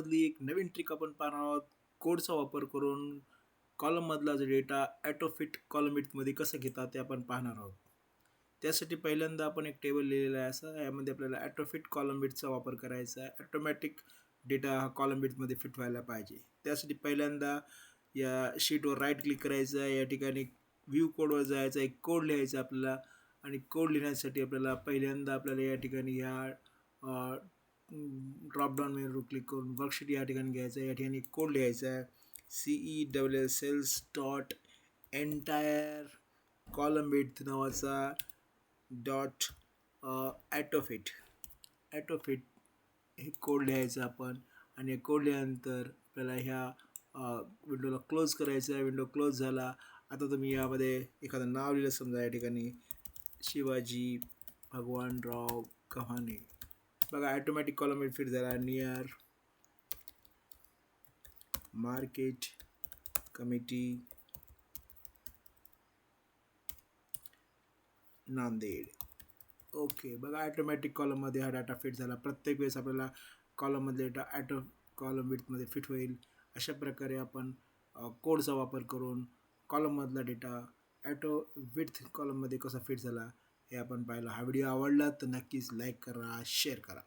मधली एक नवीन ट्रिक आपण पाहणार आहोत. कोडचा वापर करून कॉलममधला जो डेटा ॲटोफिट कॉलमिटमध्ये कसं घेतात ते आपण पाहणार आहोत. त्यासाठी पहिल्यांदा आपण एक टेबल लिहिलेला आहे असं. यामध्ये आपल्याला ॲटोफिट कॉलमबिटचा वापर करायचा आहे. ॲटोमॅटिक डेटा हा कॉलमबिटमध्ये फिट व्हायला पाहिजे. त्यासाठी पहिल्यांदा या शीटवर राईट क्लिक करायचं आहे. या ठिकाणी व्ह्यू कोडवर जायचं एक कोड लिहायचा आपल्याला. आणि कोड लिहिण्यासाठी आपल्याला पहिल्यांदा आपल्याला या ठिकाणी ह्या ड्रॉपडाऊन मेनूवर क्लिक करून वर्कशीट या ठिकाणी घ्यायचं आहे या ठिकाणी कोड लिहायचा आहे. C E W S cells dot entire column with नावाचा डॉट ॲटोफिट ॲटोफिट हे कोड लिहायचं आपण आणि कोड लिहिल्यानंतर आपल्याला ह्या विंडोला क्लोज करायचं आहे. विंडो क्लोज झाला. आता तुम्ही यामध्ये एखादं नाव लिहिलं समजा या ठिकाणी शिवाजी भगवानराव कव्हाणे. बघा ॲटोमॅटिक कॉलम फिट झाला near market committee Nanded. Okay बघा ॲटोमॅटिक कॉलममध्ये हा डाटा फिट झाला. प्रत्येक वेळेस आपल्याला कॉलममधले डेटा ॲटो कॉलम विथमध्ये फिट होईल. अशा प्रकारे आपण कोडचा वापर करून कॉलममधला डेटा ॲटो विथ कॉलममध्ये कसा फिट झाला? हे आपण पाहिलं. हा व्हिडिओ आवडला तर नक्कीच लाईक करा शेअर करा.